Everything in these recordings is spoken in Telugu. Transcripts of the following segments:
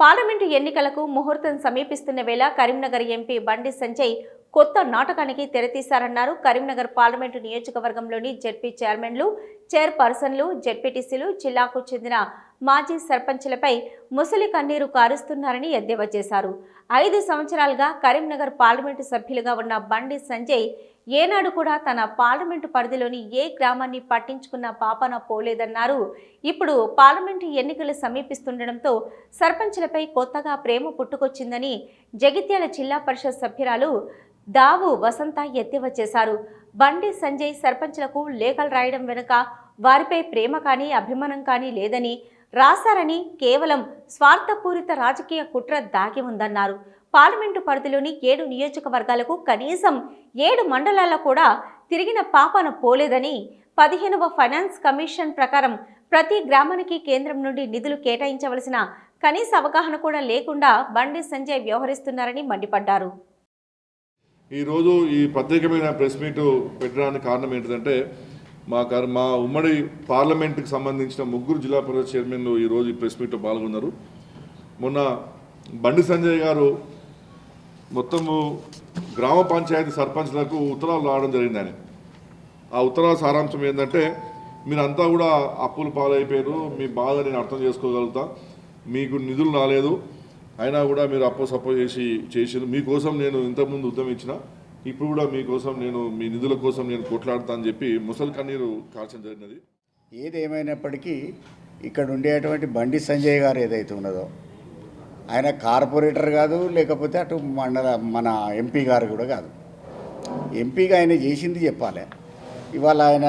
పార్లమెంటు ఎన్నికలకు ముహూర్తం సమీపిస్తున్న వేళ కరీంనగర్ ఎంపీ బండి సంజయ్ కొత్త నాటకానికి తెరతీశారన్నారు. కరీంనగర్ పార్లమెంటు నియోజకవర్గంలోని జెడ్పీ చైర్మన్లు చైర్పర్సన్లు జెడ్పీటీసీలు జిల్లాకు చెందిన మాజీ సర్పంచ్లపై ముసలి కన్నీరు కారుస్తున్నారని ఎద్దేవా చేశారు. ఐదు సంవత్సరాలుగా కరీంనగర్ పార్లమెంటు సభ్యులుగా ఉన్న బండి సంజయ్ ఏనాడు కూడా తన పార్లమెంటు పరిధిలోని ఏ గ్రామాన్ని పట్టించుకున్న పాపన పోలేదన్నారు. ఇప్పుడు పార్లమెంటు ఎన్నికలు సమీపిస్తుండటంతో సర్పంచ్లపై కొత్తగా ప్రేమ పుట్టుకొచ్చిందని జగిత్యాల జిల్లా పరిషత్ సభ్యురాలు దావు వసంత ఎద్దేవా చేశారు. బండి సంజయ్ సర్పంచ్లకు లేఖలు రాయడం వెనుక వారిపై ప్రేమ కానీ అభిమానం కానీ లేదని రాశారని కేవలం స్వార్థపూరిత రాజకీయ కుట్ర దాగి ఉందన్నారు. పార్లమెంటు పరిధిలోని ఏడు నియోజకవర్గాలకు కనీసం ఏడు మండలాల్లో కూడా తిరిగిన పాపన పోలేదని పదిహేనవ ఫైనాన్స్ కమిషన్ ప్రకారం ప్రతి గ్రామానికి కేంద్రం నుండి నిధులు కేటాయించవలసిన కనీస అవగాహన కూడా లేకుండా బండి సంజయ్ వ్యవహరిస్తున్నారని మండిపడ్డారు. ఈరోజు ఈ ప్రత్యేకమైన ప్రెస్ మీట్ పెట్టడానికి కారణం ఏంటంటే మా కర్- మా ఉమ్మడి పార్లమెంట్కి సంబంధించిన ముగ్గురు జిల్లా పరిషత్ చైర్మన్లు ఈరోజు ఈ ప్రెస్ మీట్లో పాల్గొన్నారు. మొన్న బండి సంజయ్ గారు మొత్తము గ్రామ పంచాయతీ సర్పంచ్లకు ఉత్తరాలు రావడం జరిగింది ఆయన ఆ ఉత్తరాల సారాంశం ఏంటంటే మీరంతా కూడా అప్పులు పాలైపోయారు మీ బాధ నేను అర్థం చేసుకోగలుగుతా మీకు నిధులు రాలేదు అయినా కూడా మీరు అప్పు సప్పు చేసి చేసారు మీకోసం నేను ఇంతకుముందు ఉద్యమం ఇప్పుడు కూడా మీకోసం నేను మీ నిధుల కోసం నేను కొట్లాడతా అని చెప్పి ముసలి కన్నీరు కాల్చడం జరిగినది. ఏది ఏమైనప్పటికీ ఇక్కడ ఉండేటువంటి బండి సంజయ్ గారు ఏదైతే ఉన్నదో ఆయన కార్పొరేటర్ కాదు లేకపోతే అటు మండల మన ఎంపీ గారు కూడా కాదు. ఎంపీగా ఆయన చేసింది చెప్పాలి. ఇవాళ ఆయన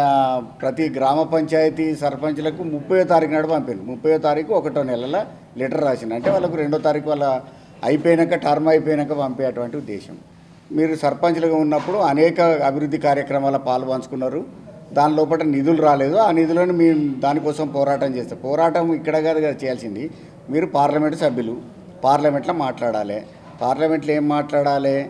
ప్రతి గ్రామ పంచాయతీ సర్పంచ్లకు ముప్పై తారీఖు నాడు పంపిండు. ముప్పై తారీఖు ఒకటో నెలల లెటర్ రాసిండు. అంటే వాళ్ళకు రెండో తారీఖు వాళ్ళ అయిపోయినాక టర్మ్ అయిపోయినాక పంపేటువంటి ఉద్దేశం. మీరు సర్పంచ్లుగా ఉన్నప్పుడు అనేక అభివృద్ధి కార్యక్రమాల పాల్పంచుకున్నారు. దాని లోపల నిధులు రాలేదు. ఆ నిధులను మేము దానికోసం పోరాటం చేస్తాం. పోరాటం ఇక్కడ కాదు కదా చేయాల్సింది. మీరు పార్లమెంటు సభ్యులు. పార్లమెంట్లో మాట్లాడాలి. పార్లమెంట్లో ఏం మాట్లాడాలి?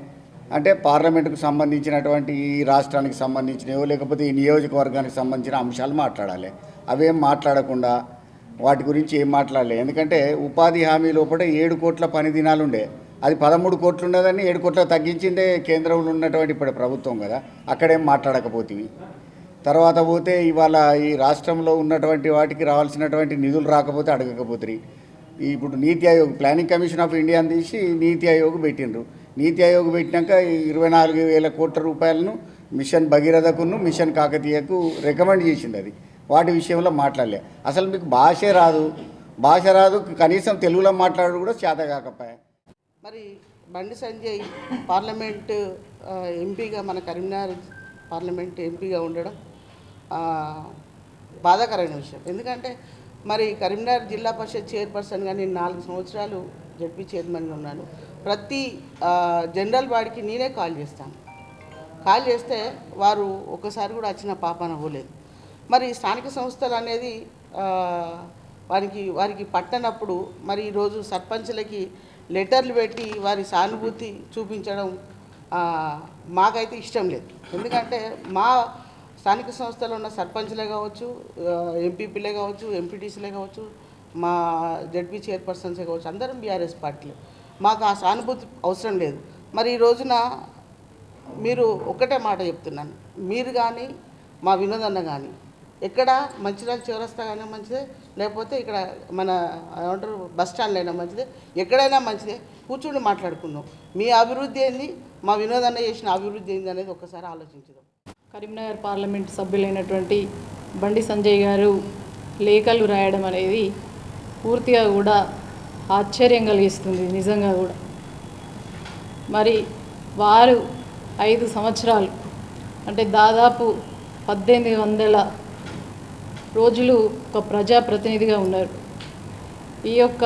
అంటే పార్లమెంటుకు సంబంధించినటువంటి ఈ రాష్ట్రానికి సంబంధించినవో లేకపోతే ఈ నియోజకవర్గానికి సంబంధించిన అంశాలు మాట్లాడాలి. అవేం మాట్లాడకుండా వాటి గురించి ఏం మాట్లాడలే? ఎందుకంటే ఉపాధి హామీ లోపల ఏడు కోట్ల పని దినాలుండే. అది పదమూడు కోట్లు ఉండదని ఏడు కోట్ల తగ్గించిందే కేంద్రంలో ఉన్నటువంటి ఇప్పుడు ప్రభుత్వం కదా. అక్కడేం మాట్లాడకపోతే తర్వాత పోతే ఇవాళ ఈ రాష్ట్రంలో ఉన్నటువంటి వాటికి రావాల్సినటువంటి నిధులు రాకపోతే అడగకపోతుంది ఇప్పుడు నీతి ఆయోగ్ ప్లానింగ్ కమిషన్ ఆఫ్ ఇండియాని తీసి నీతి ఆయోగ్ పెట్టిండ్రు. నీతి ఆయోగ్ పెట్టినాక ఇరవై నాలుగు వేల కోట్ల రూపాయలను మిషన్ భగీరథకును మిషన్ కాకతీయకు రికమెండ్ చేసింది అది. వాటి విషయంలో మాట్లాడలే. అసలు మీకు భాషే రాదు. భాష రాదు. కనీసం తెలుగులో మాట్లాడు కూడా చేత కాకపోయా మరి బండి సంజయ్ పార్లమెంట్ ఎంపీగా మన కరీంనగర్ పార్లమెంట్ ఎంపీగా ఉండడం బాధాకరమైన విషయం. ఎందుకంటే మరి కరీంనగర్ జిల్లా పరిషత్ చైర్పర్సన్గా నేను నాలుగు సంవత్సరాలు జడ్పీ చైర్మన్గా ఉన్నాను. ప్రతి జనరల్ బాడీకి నేనే కాల్ చేస్తాను. కాల్ చేస్తే వారు ఒక్కసారి కూడా వచ్చిన పాపన అవ్వలేదు. మరి స్థానిక సంస్థలు అనేది వారికి వారికి పట్టనప్పుడు మరి ఈరోజు సర్పంచ్లకి లెటర్లు పెట్టి వారి సానుభూతి చూపించడం మాకైతే ఇష్టం లేదు. ఎందుకంటే మా స్థానిక సంస్థలో ఉన్న సర్పంచ్లే కావచ్చు ఎంపీపీలే కావచ్చు ఎంపీటీసీలే కావచ్చు మా జడ్పీ చైర్పర్సన్సే కావచ్చు అందరం బీఆర్ఎస్ పార్టీలే. మాకు ఆ సానుభూతి అవసరం లేదు. మరి ఈ రోజున మీరు ఒకటే మాట చెప్తున్నాను. మీరు కానీ మా వినోదన్న కానీ ఎక్కడ మంచిర్యాల చివరస్తా కానీ మంచిదే లేకపోతే ఇక్కడ మన ఏమంటారు బస్ స్టాండ్లో అయినా మంచిదే ఎక్కడైనా మంచిదే. కూర్చుని మాట్లాడుకుందాం. మీ అభివృద్ధి ఏంది? మా వినోదన్న చేసిన అభివృద్ధి ఏంది అనేది ఒక్కసారి ఆలోచించుదాం. కరీంనగర్ పార్లమెంట్ సభ్యులైనటువంటి బండి సంజయ్ గారు లేఖలు రాయడం అనేది పూర్తిగా కూడా ఆశ్చర్యం కలిగిస్తుంది నిజంగా కూడా. మరి వారు ఐదు సంవత్సరాలు అంటే దాదాపు పద్దెనిమిది వందల రోజులు ఒక ప్రజాప్రతినిధిగా ఉన్నారు. ఈ యొక్క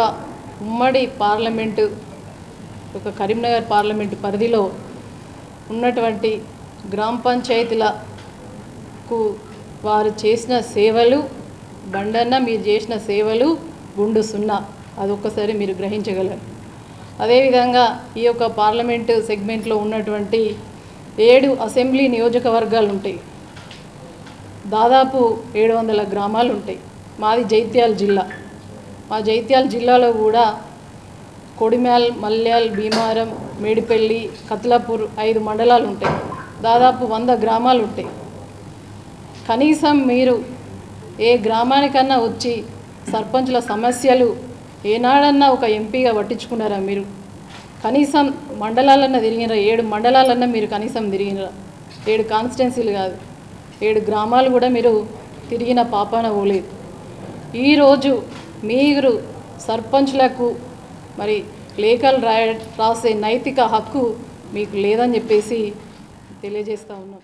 ఉమ్మడి పార్లమెంటు ఒక కరీంనగర్ పార్లమెంటు పరిధిలో ఉన్నటువంటి గ్రామ పంచాయతీలకు వారు చేసిన సేవలు బండన్న మీరు చేసిన సేవలు గుండు సున్నా. అదొక్కసారి మీరు గ్రహించగలరు. అదేవిధంగా ఈ యొక్క పార్లమెంటు సెగ్మెంట్లో ఉన్నటువంటి ఏడు అసెంబ్లీ నియోజకవర్గాలు ఉంటాయి దాదాపు ఏడు వందల గ్రామాలు ఉంటాయి మాది జైత్యాల జిల్లా. మా జైత్యాల జిల్లాలో కూడా కొడిమ్యాల్ మల్యాల్ భీమారం మేడిపల్లి కత్లాపూర్ ఐదు మండలాలు ఉంటాయి దాదాపు వంద గ్రామాలు ఉంటాయి కనీసం మీరు ఏ గ్రామానికన్నా వచ్చి సర్పంచుల సమస్యలు ఏనాడన్నా ఒక ఎంపీగా పట్టించుకున్నారా మీరు? కనీసం మండలాలన్నా తిరిగినరా? ఏడు మండలాలన్నా మీరు కనీసం తిరిగినరా? ఏడు కాన్స్టిట్యున్సీలు కాదు. ఏడు గ్రామాలు కూడా మీరు తిరిగిన పాపాన పోలేదు ఈరోజు మీరు సర్పంచ్లకు మరి లేఖలు రాయ రాసే నైతిక హక్కు మీకు లేదని చెప్పేసి తెలియజేస్తా ఉన్నాం.